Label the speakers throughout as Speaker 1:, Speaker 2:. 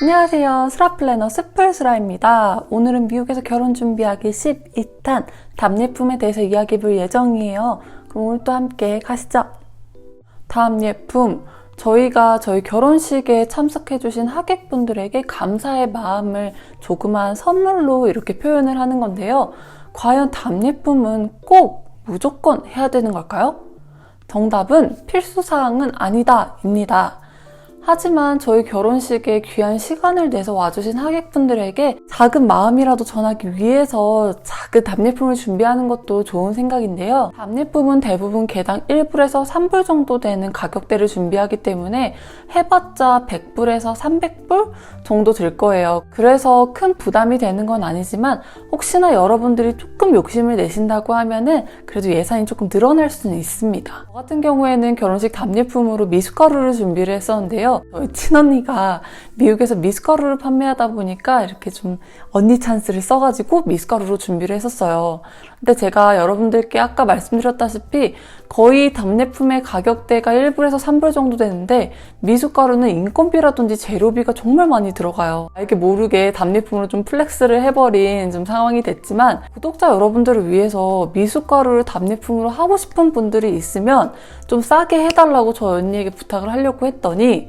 Speaker 1: 안녕하세요. 수라 플래너 스플수라입니다. 오늘은 미국에서 결혼 준비하기 12탄 답예품에 대해서 이야기해 볼 예정이에요. 그럼 오늘 또 함께 가시죠. 예품. 저희가 저희 결혼식에 참석해주신 하객분들에게 감사의 마음을 조그만 선물로 이렇게 표현을 하는 건데요. 과연 답예품은 꼭 무조건 해야 되는 걸까요? 정답은 필수사항은 아니다, 입니다. 하지만 저희 결혼식에 귀한 시간을 내서 와주신 하객분들에게 작은 마음이라도 전하기 위해서 작은 답례품을 준비하는 것도 좋은 생각인데요. 답례품은 대부분 개당 1불에서 3불 정도 되는 가격대를 준비하기 때문에 해봤자 100불에서 300불 정도 들 거예요. 그래서 큰 부담이 되는 건 아니지만 혹시나 여러분들이 조금 욕심을 내신다고 하면은 그래도 예산이 조금 늘어날 수는 있습니다. 저 같은 경우에는 결혼식 답례품으로 미숫가루를 준비를 했었는데요. 저희 친언니가 미국에서 미숫가루를 판매하다 보니까 이렇게 좀 언니 찬스를 써가지고 미숫가루로 준비를 했었어요. 근데 제가 여러분들께 아까 말씀드렸다시피 거의 답례품의 가격대가 1불에서 3불 정도 되는데 미숫가루는 인건비라든지 재료비가 정말 많이 들어가요. 알게 모르게 답례품으로 좀 플렉스를 해버린 좀 상황이 됐지만 구독자 여러분들을 위해서 미숫가루를 답례품으로 하고 싶은 분들이 있으면 좀 싸게 해달라고 저 언니에게 부탁을 하려고 했더니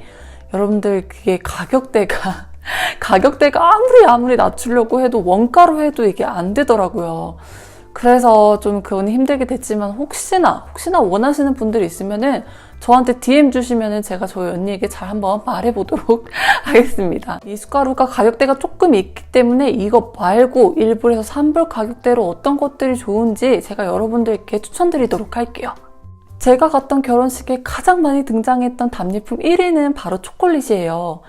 Speaker 1: 여러분들 그게 가격대가 가격대가 아무리 아무리 낮추려고 해도 원가로 해도 이게 안 되더라고요. 그래서 좀 그건 힘들게 됐지만 혹시나 혹시나 원하시는 분들이 있으면은 저한테 DM 주시면은 제가 저희 언니에게 잘 한번 말해보도록 하겠습니다. 미숫가루가 가격대가 조금 있기 때문에 이거 말고 1불에서 3불 가격대로 어떤 것들이 좋은지 제가 여러분들께 추천드리도록 할게요. 제가 갔던 결혼식에 가장 많이 등장했던 답례품 1위는 바로 초콜릿이에요.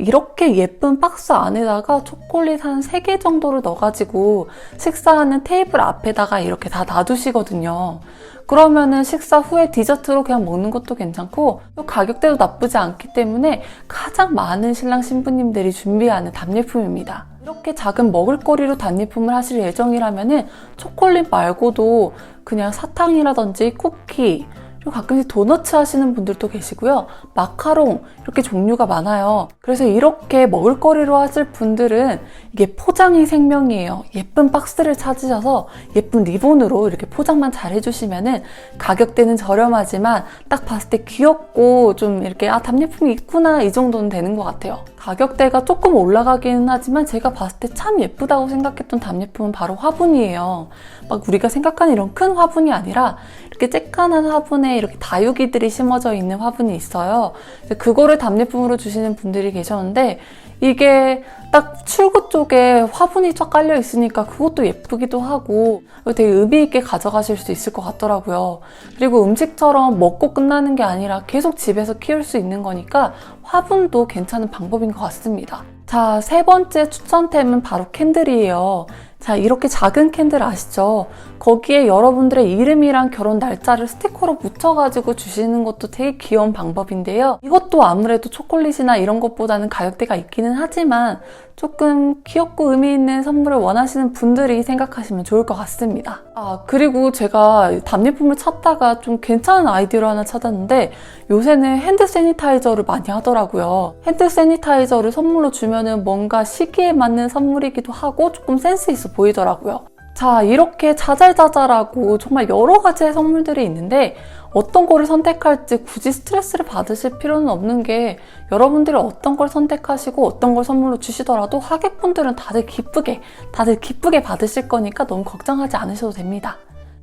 Speaker 1: 이렇게 예쁜 박스 안에다가 초콜릿 한 3개 정도를 넣어가지고 식사하는 테이블 앞에다가 이렇게 다 놔두시거든요. 그러면은 식사 후에 디저트로 그냥 먹는 것도 괜찮고 또 가격대도 나쁘지 않기 때문에 가장 많은 신랑 신부님들이 준비하는 답례품입니다. 이렇게 작은 먹을거리로 답례품을 하실 예정이라면은 초콜릿 말고도 그냥 사탕이라든지 쿠키 그리고 가끔씩 도너츠 하시는 분들도 계시고요. 마카롱 이렇게 종류가 많아요. 그래서 이렇게 먹을거리로 하실 분들은 이게 포장이 생명이에요. 예쁜 박스를 찾으셔서 예쁜 리본으로 이렇게 포장만 잘 해주시면은 가격대는 저렴하지만 딱 봤을 때 귀엽고 좀 이렇게 아 답례품이 있구나 이 정도는 되는 것 같아요. 가격대가 조금 올라가기는 하지만 제가 봤을 때 참 예쁘다고 생각했던 답례품은 바로 화분이에요. 막 우리가 생각하는 이런 큰 화분이 아니라 이렇게 쬐깐한 화분에 이렇게 다육이들이 심어져 있는 화분이 있어요. 그거를 답례품으로 주시는 분들이 계셨는데 이게 딱 출구 쪽에 화분이 쫙 깔려 있으니까 그것도 예쁘기도 하고 되게 의미 있게 가져가실 수 있을 것 같더라고요. 그리고 음식처럼 먹고 끝나는 게 아니라 계속 집에서 키울 수 있는 거니까 화분도 괜찮은 방법인 것 같습니다. 자, 세 번째 추천템은 바로 캔들이에요. 자, 이렇게 작은 캔들 아시죠? 거기에 여러분들의 이름이랑 결혼 날짜를 스티커로 붙여가지고 주시는 것도 되게 귀여운 방법인데요. 이것도 아무래도 초콜릿이나 이런 것보다는 가격대가 있기는 하지만 조금 귀엽고 의미 있는 선물을 원하시는 분들이 생각하시면 좋을 것 같습니다. 아, 그리고 제가 답례품을 찾다가 좀 괜찮은 아이디어를 하나 찾았는데 요새는 핸드 세니타이저를 많이 하더라고요. 핸드 세니타이저를 선물로 주면은 뭔가 시기에 맞는 선물이기도 하고 조금 센스 있어 보이더라고요. 자, 이렇게 자잘자잘하고 정말 여러 가지의 선물들이 있는데 어떤 거를 선택할지 굳이 스트레스를 받으실 필요는 없는 게 여러분들이 어떤 걸 선택하시고 어떤 걸 선물로 주시더라도 하객분들은 다들 기쁘게, 다들 기쁘게 받으실 거니까 너무 걱정하지 않으셔도 됩니다.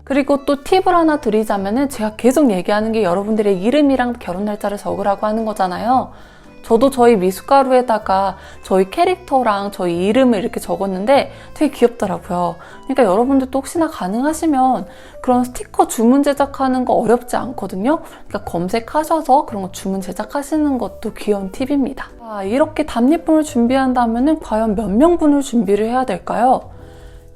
Speaker 1: 그리고 또 팁을 하나 드리자면은 제가 계속 얘기하는 게 여러분들의 이름이랑 결혼 날짜를 적으라고 하는 거잖아요. 저도 저희 미숫가루에다가 저희 캐릭터랑 저희 이름을 이렇게 적었는데 되게 귀엽더라고요. 그러니까 여러분들도 혹시나 가능하시면 그런 스티커 주문 제작하는 거 어렵지 않거든요. 그러니까 검색하셔서 그런 거 주문 제작하시는 것도 귀여운 팁입니다. 자, 이렇게 답례품을 준비한다면 과연 몇 명분을 준비를 해야 될까요?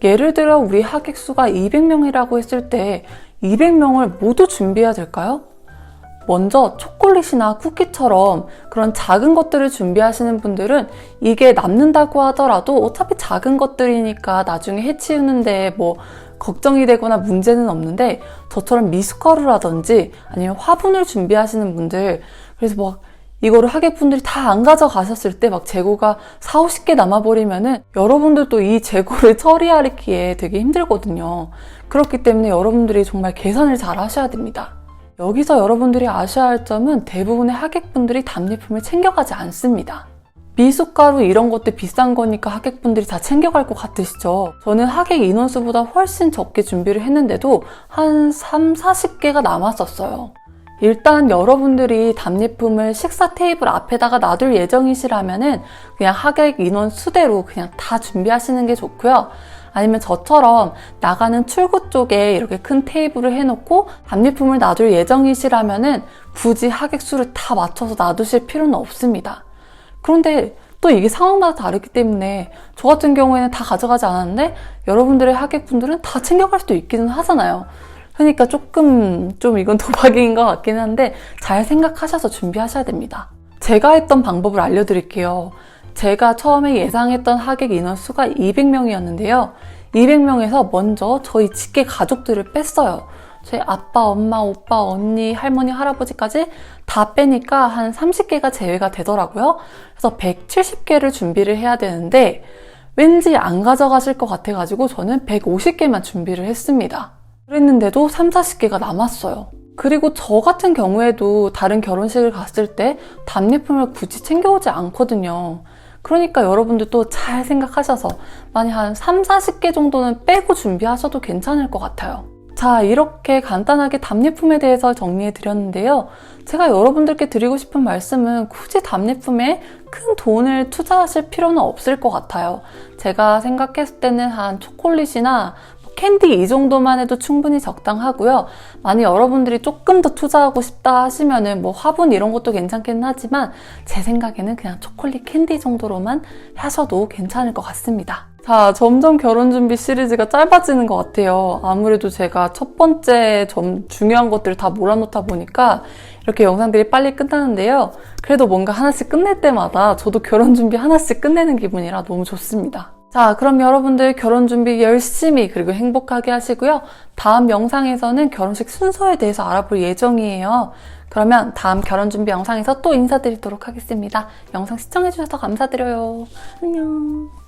Speaker 1: 예를 들어 우리 하객 수가 200명이라고 했을 때 200명을 모두 준비해야 될까요? 먼저 초콜릿이나 쿠키처럼 그런 작은 것들을 준비하시는 분들은 이게 남는다고 하더라도 어차피 작은 것들이니까 나중에 해치우는데 뭐 걱정이 되거나 문제는 없는데 저처럼 미숫가루라든지 아니면 화분을 준비하시는 분들 그래서 뭐 이거를 하객분들이 다 안 가져가셨을 때 막 재고가 4, 50개 남아버리면은 여러분들도 이 재고를 처리하기에 되게 힘들거든요. 그렇기 때문에 여러분들이 정말 계산을 잘 하셔야 됩니다. 여기서 여러분들이 아셔야 할 점은 대부분의 하객분들이 답례품을 챙겨가지 않습니다. 미숫가루 이런 것들 비싼 거니까 하객분들이 다 챙겨갈 것 같으시죠? 저는 하객 인원수보다 훨씬 적게 준비를 했는데도 한 3, 40개가 남았었어요. 일단 여러분들이 답례품을 식사 테이블 앞에다가 놔둘 예정이시라면은 그냥 하객 인원 수대로 그냥 다 준비하시는 게 좋고요. 아니면 저처럼 나가는 출구 쪽에 이렇게 큰 테이블을 해놓고 답례품을 놔둘 예정이시라면은 굳이 하객 수를 다 맞춰서 놔두실 필요는 없습니다. 그런데 또 이게 상황마다 다르기 때문에 저 같은 경우에는 다 가져가지 않았는데 여러분들의 하객분들은 다 챙겨갈 수도 있기는 하잖아요. 그러니까 조금 좀 이건 도박인 것 같긴 한데 잘 생각하셔서 준비하셔야 됩니다. 제가 했던 방법을 알려드릴게요. 제가 처음에 예상했던 하객 인원 수가 200명이었는데요. 200명에서 먼저 저희 직계 가족들을 뺐어요. 제 아빠, 엄마, 오빠, 언니, 할머니, 할아버지까지 다 빼니까 한 30개가 제외가 되더라고요. 그래서 170개를 준비를 해야 되는데 왠지 안 가져가실 것 같아가지고 저는 150개만 준비를 했습니다. 그랬는데도 3, 40개가 남았어요. 그리고 저 같은 경우에도 다른 결혼식을 갔을 때 답례품을 굳이 챙겨오지 않거든요. 그러니까 여러분들도 잘 생각하셔서 만약 한 3, 40개 정도는 빼고 준비하셔도 괜찮을 것 같아요. 자, 이렇게 간단하게 답례품에 대해서 정리해 드렸는데요. 제가 여러분들께 드리고 싶은 말씀은 굳이 답례품에 큰 돈을 투자하실 필요는 없을 것 같아요. 제가 생각했을 때는 한 초콜릿이나 캔디 이 정도만 해도 충분히 적당하고요. 만약 여러분들이 조금 더 투자하고 싶다 하시면은 뭐 화분 이런 것도 괜찮긴 하지만 제 생각에는 그냥 초콜릿 캔디 정도로만 하셔도 괜찮을 것 같습니다. 자, 점점 결혼 준비 시리즈가 짧아지는 것 같아요. 아무래도 제가 첫 번째 점 중요한 것들을 다 몰아놓다 보니까 이렇게 영상들이 빨리 끝나는데요. 그래도 뭔가 하나씩 끝낼 때마다 저도 결혼 준비 하나씩 끝내는 기분이라 너무 좋습니다. 자, 그럼 여러분들 결혼 준비 열심히 그리고 행복하게 하시고요. 다음 영상에서는 결혼식 순서에 대해서 알아볼 예정이에요. 그러면 다음 결혼 준비 영상에서 또 인사드리도록 하겠습니다. 영상 시청해주셔서 감사드려요. 안녕.